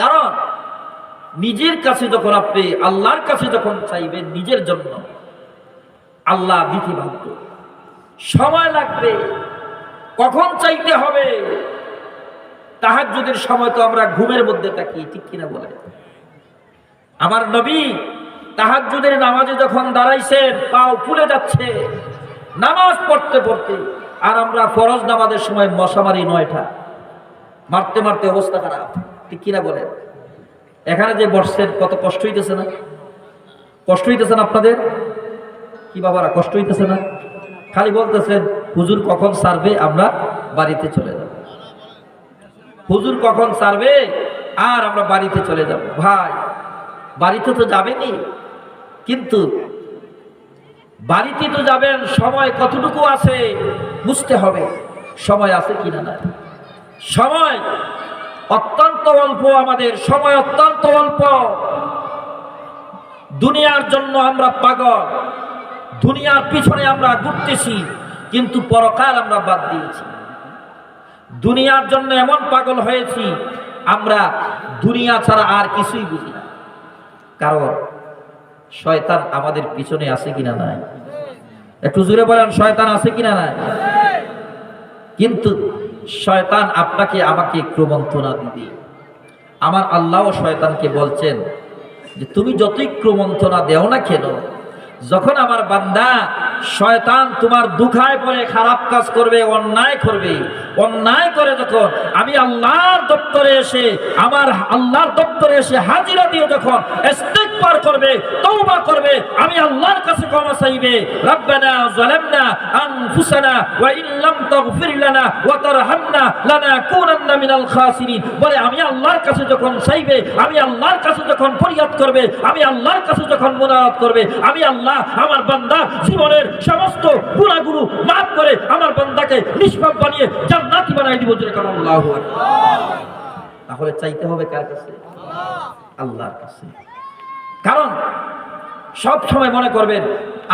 কারণ নিজের কাছে যখন আপনি আল্লাহর কাছে যখন চাইবেন নিজের জন্য, আল্লাহ দিতে বাধ্য। সময় লাগবে, কখন চাইতে হবে? তাহাজ্জুদের সময় তো আমরা ঘুমের মধ্যে থাকি, ঠিক কিনা বলে? আমার নবী তাহার তাহাজ্জুদের নামাজে যখন দাঁড়াইছেন, পাও ফুলে যাচ্ছে, নামাজ পড়তে পড়তে, আর আমরা ফরজ নামাজের সময় মশামারি নয়টা। মারতে মারতে অবস্থা খারাপ। ঠিক কিনা বলেন? এখানে যে বসছেন, কত কষ্ট হইতেছে না? কষ্ট হইতেছে না আপনাদের? কি বাবারা, কষ্ট হইতেছে না? খালি বলতেছেন, হুজুর কখন সারবে, আমরা বাড়িতে চলে যাব। হুজুর কখন সারবে, আর আমরা বাড়িতে চলে যাব। ভাই, বাড়িতে তো যাবেনি, কিন্তু বাড়িতে তো যাবেন, সময় কতটুকু আছে, বুঝতে হবে। সময় আছে কিনা না সময় অত্যন্ত অল্প, আমাদের সময় অত্যন্ত অল্প। দুনিয়ার জন্য আমরা পাগল, দুনিয়ার পিছনে আমরা ঘুরতেছি, কিন্তু পরকাল আমরা বাদ দিয়েছি। দুনিয়ার জন্য এমন পাগল হয়েছি, আমরা দুনিয়া ছাড়া আর কিছুই বুঝি না। কারণ, শয়তান আমাদের পিছনে আছে কিনা নাই? একটু জুড়ে বলেন, শয়তান আছে কিনা নাই? কিন্তু শয়তান আপনাকে আমাকে ক্রমন্তনা দিবে। আমার আল্লাহ শয়তানকে বলছেন যে তুমি যতই ক্রমন্তনা দেও না কেন, যখন আমার বান্দা শয়তান তোমার দুখায় পরে খারাপ কাজ করবে, অন্যায় করবে, অন্যায় করে যখন আমি আল্লাহর দপ্তরে এসে, আমার আল্লাহর দপ্তরে এসে হাজিরা দিয়ে যখন ইস্তেগফার করবে, তওবা করবে, আমি আল্লাহর কাছে ক্ষমা চাইবে, রব্বানা যালামনা আনফুসানা ইন লাম তাগফির লানা ওয়া তারহামনা লানাকুনান্না মিনাল খাসিরিন। বলে, আমি আল্লাহর কাছে যখন চাইবে, আমি আল্লাহর কাছে যখন ফরিয়াদ করবে, আমি আল্লাহর কাছে যখন মুনাজাত করবে, আমি আল্লাহ আমার বান্দা জীবনের সমস্ত গুনাহগুলো মাফ করে আমার বান্দাকে নিষ্পাপ বানিয়ে জান্নাতি বানাই দিব। জোরে কারণ আল্লাহু তাহলে চাইতে হবে কার কাছে? আল্লাহর কাছে। কারণ সব সময় মনে করবেন,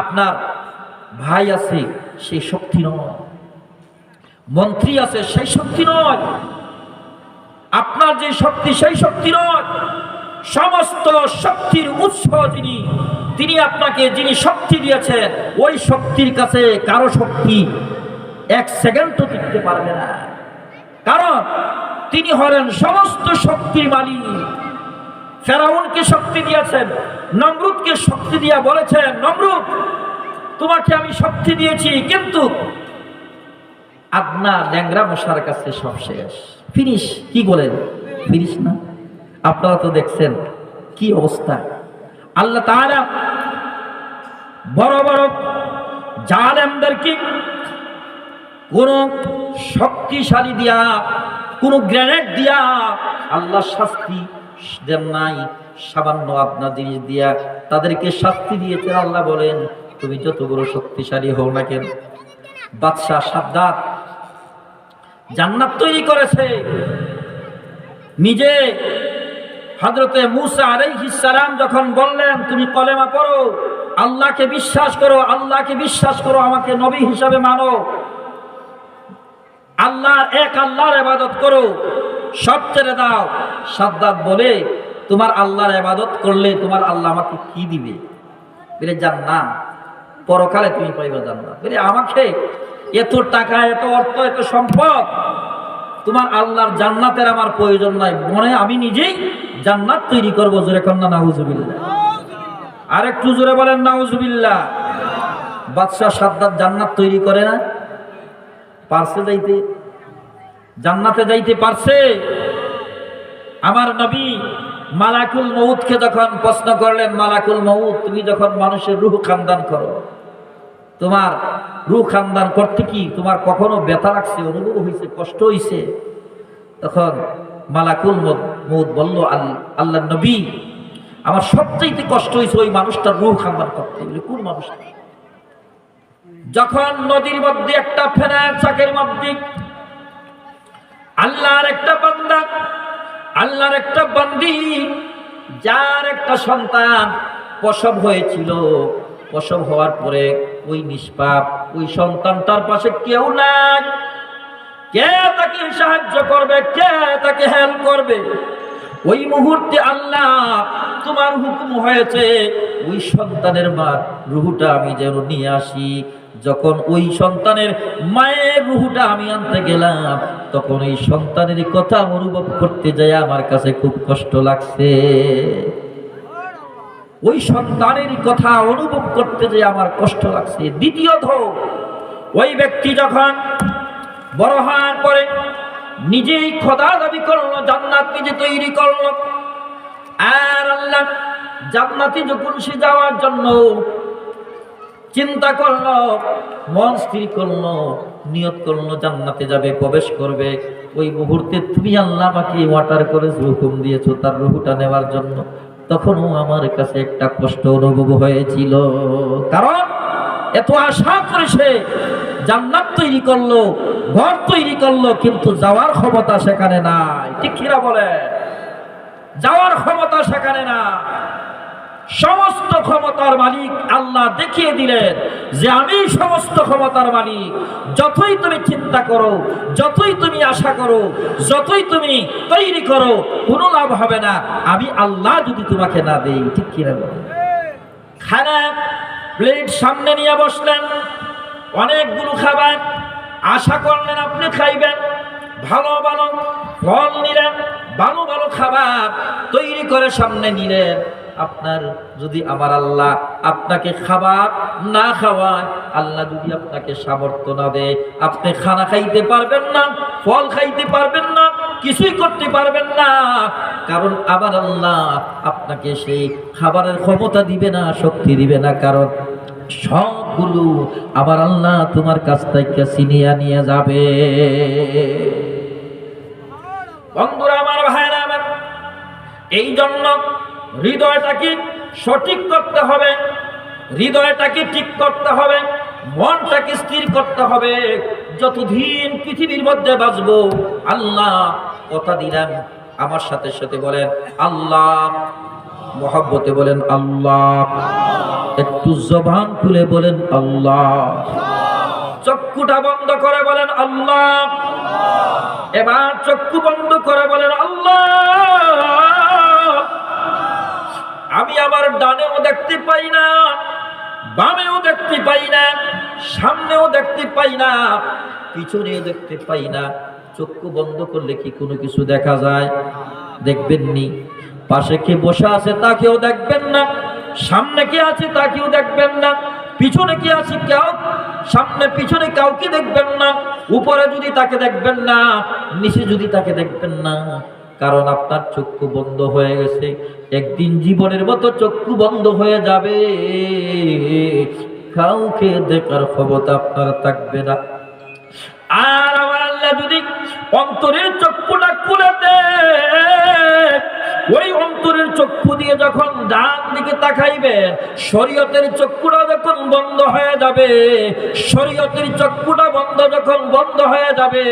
আপনার ভাই আছে সেই শক্তি নয়। মন্ত্রী আছে, সেই শক্তি নয়। আপনার যে শক্তি, সেই শক্তি নয়। সমস্ত শক্তির উৎস যিনি, তিনি আপনাকে যিনি শক্তি দিয়েছেন, ওই শক্তির কাছে কারও শক্তি এক সেকেন্ডও টিকতে পারবে না। কারণ তিনি হলেন সমস্ত শক্তির মালিক। ফেরাউনকে শক্তি দিয়েছেন, নমরুদকে শক্তি দিয়া বলেছেন, নমরুদ তোমাকে আমি শক্তি দিয়েছি, কিন্তু আদনা ল্যাংরা মশার কাছে সব শেষ। ফিনিশ, কি বলেন? ফিনিশ না? আপনারা তো দেখছেন কি অবস্থা। আল্লাহ তাআলা বড় বড় জালেমদেরকে কোন শক্তিশালী দিয়া, কোন গ্রেনেড দিয়া আল্লাহ শাস্তি দেন নাই। সামান্য আপনার জিনিস দিয়া তাদেরকে শাস্তি দিয়েছেন, আল্লাহ বলেন তুমি যত বড় শক্তিশালী হও না কেন? বাদশাহ সাদ্দাত জান্নাত তৈরি করেছে। নিজে হজরতে মুসা সালাম যখন বললেন, তুমি কলেমা পড়ো, আল্লাহকে বিশ্বাস করো, আল্লাহকে বিশ্বাস করো, আমাকে নবী হিসাবে মানো। আল্লাহ এক আল্লাহর ইবাদত করো, সব ছেড়ে দাও। সাদ্দাত বলে, তোমার আল্লাহর ইবাদত করলে তোমার আল্লাহ আমাকে কি দিবে? বলে, জান্নাত। পরকালে তুমি পাইবে জান্নাত। বলে, আমাকে এত টাকা, এত অর্থ, এত সম্পদ তোমার আল্লাহর জান্নাতের আমার প্রয়োজন নাই। মনে আমি নিজেই জান্নাত তৈরি করব, জোরে কন্যা নাউজুবিল্লাহ। আর একটু জোরে বলেন, নাউজুবিল্লাহ। বাদশাহ সাদ্দাত জান্নাত তৈরি করে না? পারছে যাইতে? জান্নাতে যাইতে পারছে? আমার নবী মালাকুল মৌতকে যখন প্রশ্ন করলেন, মালাকুল মৌত তুমি যখন মানুষের রুহ খানদান করো, তোমার রুহ খানদান করতে কি? তোমার কখনো ব্যথা লাগছে, অনুভব হয়েছে কষ্ট হয়েছে তখন মালাকুল মৌত বলল আল্লাহ নবী, আমার সবচাইতে কষ্ট হয়েছে ওই মানুষটার রুহ খানদান করতে। কোন মানুষটা যখন নদীর মধ্যে একটা ফেনার চাকের মধ্যে আল্লাহর একটা বান্দা আল্লাহর একটা বন্দি, যার একটা সন্তান প্রসব হয়েছিল। প্রসব হওয়ার পরে ওই নিষ্পাপ, ওই সন্তানটার পাশে কেউ নাই। কে তাকে সাহায্য করবে, কে তাকে হেল্প করবে? ওই মুহূর্তে আল্লাহ তোমার হুকুম হয়েছে ওই সন্তানের মা রুহুটা আমি যেন নিয়ে আসি। যখন ওই সন্তানের মায়ের রুহুটা আমি আনতে গেলাম, তখন এই সন্তানের কথা অনুভব করতে যাই আমার কাছে খুব কষ্ট লাগছে। ওই সন্তানের কথা অনুভব করতে যে আমার কষ্ট লাগছে। দ্বিতীয়ত, ওই ব্যক্তি যখন বড় হওয়ার পরে নিজেই খোদা দাবি করল, জান্নাত নিজে তৈরি করল। আর আল্লাহ জান্নাতে যখন সে যাওয়ার জন্য চিন্তা করল, মন স্থির করল, নিয়ত করল, জান্নাতে যাবে, প্রবেশ করবে, ওই মুহূর্তে তুমি আল্লাহ আমাকে ওয়াটার করে হুকুম দিয়েছ তার রুহুটা নেওয়ার জন্য। তখনও আমার কাছে একটা কষ্ট অনুভব হয়েছিল। কারণ এত আশা করে সে জান্নাত তৈরি করল, ঘর তৈরি করল, কিন্তু যাওয়ার ক্ষমতা সেখানে নাই। ঠিক বলে যাওয়ার ক্ষমতা সেখানে না সমস্ত ক্ষমতার মালিক আল্লাহ দেখিয়ে দিলেন যে আমি সমস্ত ক্ষমতার মালিক। যতই তুমি চিন্তা করো, যতই তুমি আশা করো, যতই তুমি তৈরি করো, কোনো লাভ হবে না। আমি আল্লাহ যদি তোমাকে না দেই, ঠিক কিনা বলো? খানা, প্লেট সামনে নিয়ে বসলেন, অনেকগুলো খাবার। আশা করলেন আপনি খাইবেন। ভালো ভালো ফল নিলেন, ভালো ভালো খাবার তৈরি করে সামনে নিলেন। আপনার যদি আমার আল্লাহ আপনাকে খাবার না খাওয়ায়, আল্লাহ যদি আপনাকে সামর্থ্য না দেয়, আপনি খানা খাইতে পারবেন না, ফল খাইতে পারবেন না, কিছুই করতে পারবেন না। কারণ আবার আল্লাহ আপনাকে সেই খাবারের ক্ষমতা দিবে না, শক্তি দিবে না। কারণ সবগুলো আবার আল্লাহ তোমার কাছ থেকে ছিনিয়ে নিয়ে যাবে। বন্ধুরা, আমার ভাইরা এই জন্য হৃদয়টাকে সঠিক করতে হবে, হৃদয়টাকে ঠিক করতে হবে, মনটাকে স্থির করতে হবে। যতদিন পৃথিবীর মধ্যে বাঁচব, আল্লাহ কথা দিলাম আমার সাথে সাথে বলেন, আল্লাহ। মহাব্বতে বলেন, আল্লাহ। একটু জবান খুলে বলেন, আল্লাহ। চক্ষুটা বন্ধ করে বলেন, আল্লাহ। এবার চক্ষু বন্ধ করে বলেন, আল্লাহ। আমি আমার ডানেও দেখতে পাই না, বামেও দেখতে পাই না, সামনেও দেখতে পাই না, পিছনেও দেখতে পাই না। চক্ষু বন্ধ করলে কি কোনো কিছু দেখা যায়? দেখবেন নি। পাশে কে বসে আছে তাকেও দেখবেন না, সামনে কে আছে তাকেও দেখবেন না, পিছনে কি আছে কেউ, সামনে পিছনে কাউকে দেখবেন না, উপরে যদি তাকে দেখবেন না, নিচে যদি তাকে দেখবেন না। কারণ আপনার চক্ষু বন্ধ হয়ে গেছে। একদিন জীবনের মতো চক্ষু বন্ধ হয়ে যাবে। কাউকে দেখার ক্ষমতা আপনার থাকবে না। আর আমার আল্লাহ যদি অন্তরের চক্ষুটা খুলে দেয়, ওই চক্ষু দিয়ে যখন ডান দিকে তাকাইবেন শরীয়তের চক্ষুটা যখন বন্ধ হয়ে যাবে, শরীয়তের চক্ষুটা বন্ধ যখন বন্ধ হয়ে যাবে,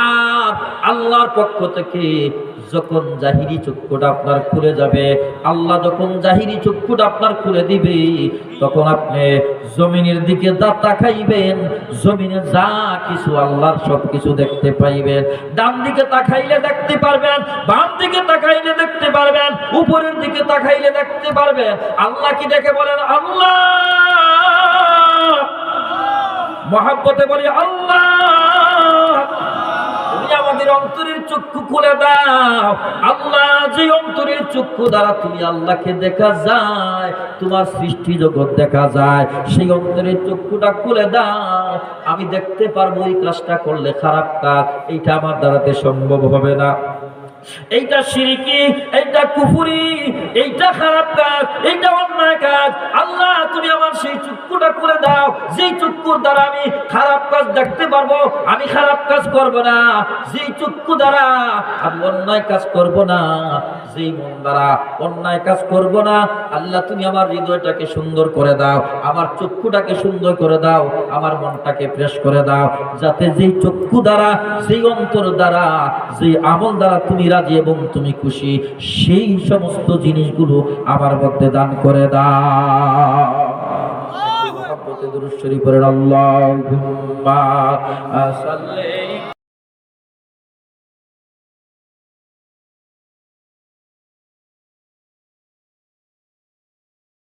আর আল্লাহর পক্ষ থেকে যখন জাহিরি চক্ষুটা আপনার খুলে যাবে, আল্লাহ যখন জাহিরি চক্ষুটা আপনার খুলে দিবে, তখন আপনি জমিনের দিকে যা তাকাইবেন জমিনে যা কিছু আল্লাহর সব কিছু দেখতে পাইবেন। ডান দিকে তাকাইলে দেখতে পারবেন, বাম দিকে তাকাইলে দেখতে পারবেন, উপরের দিকে তাকাইলে দেখতে পারবেন। আল্লাহ কি দেখে বলেন, আল্লাহ! মহাব্বতে বলি, আল্লাহ! অন্তরের চক্ষু খুলে দাও। আল্লাহ যে অন্তরের চক্ষু দ্বারা তুমি আল্লাহকে দেখা যায়, তোমার সৃষ্টি জগৎ দেখা যায়, সেই অন্তরের চক্ষুটা খুলে দাও। আমি দেখতে পারব এই কাজটা করলে খারাপ কাজ এইটা আমার দ্বারাতে সম্ভব হবে না। এইটা সিরিকি এইটা কুফুরি, এইটা খারাপ কাজ, এইটা অন্যায় কাজ। আল্লাহ, তুমি আমার সেই চক্ষুটা খুলে দাও। যেই চক্ষুর দ্বারা আমি খারাপ কাজ দেখতে পারব, আমি খারাপ কাজ করব না। যেই চক্ষু দ্বারা আমি অন্যায় কাজ করব না, যেই মন দ্বারা অন্যায় কাজ করব না, আল্লাহ, তুমি আমার হৃদয়টাকে সুন্দর করে দাও, আমার চক্ষুটাকে সুন্দর করে দাও, আমার মনটাকে ফ্রেশ করে দাও, যাতে যেই চক্ষু দ্বারা, যেই অন্তর দ্বারা, যেই আমল দ্বারা তুমি রাজি এবং তুমি খুশি সেই সমস্ত জিনিসগুলো আমার মধ্যে দান করে দাও। দুরুশ্বরী সাল্লি